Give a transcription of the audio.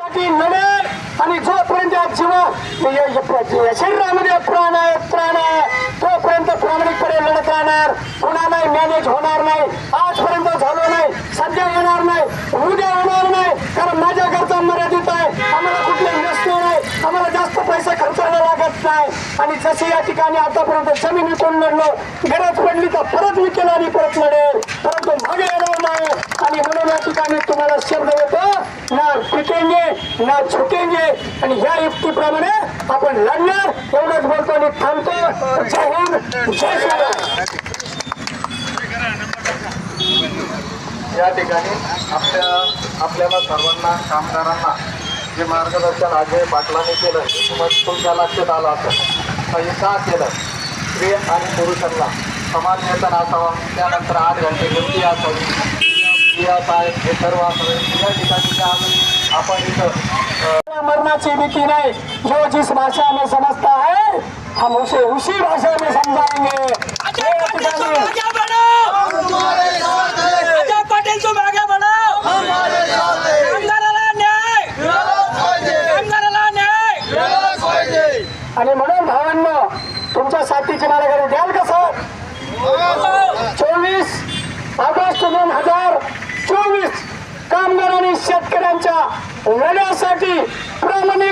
आणि जोपर्यंत शरीरामध्ये प्राण आहे प्राण आहे. तोपर्यंत प्रामाणिकपणे लढत राहणार. पुन्हा नाही मॅनेज होणार नाही. आजपर्यंत झालो नाही सध्या होणार नाही उद्या होणार नाही. कारण माझ्या घरचा मर्यादित आहे. आम्हाला कुठले नसतो नाही. आम्हाला जास्त पैसे खर्चायला लागत नाही. आणि जसे या ठिकाणी आतापर्यंत जमीन विकून लढलो गरज पडली तर परत विकेल आणि परत लढेल परंतु मागे येणार नाही. आणि म्हणून या ठिकाणी तुम्हाला शब्द ना टिकेंगे ना झुकेंगे. आणि ह्या युक्तीप्रमाणे आपण लढणार. एवढंच बोलतो आणि थांबतो. जय हिंद जय श्रीराम. या ठिकाणी आपल्या आपल्याला सर्वांना कामगारांना जे मार्गदर्शन अजय पाटलांनी केलं तुम्हाला तुमच्या लक्षात आलं असं हे का केलं? स्त्री आणि पुरुषांना समान वेतन असावं. त्यानंतर आठ घंटे ड्युटी असावी. हे सर्व या ठिकाणी आपण इथं मरना की भीति नहीं जो जिस भाषा में समझता है हम उसे उसी भाषा में न्याय। आणि म्हणून भावांनो तुमच्या साथीची मला घरी द्याल का सर? चोवीस ऑगस्ट दोन हजार शेतकऱ्यांच्या लढ्यासाठी प्रामाणिकपणे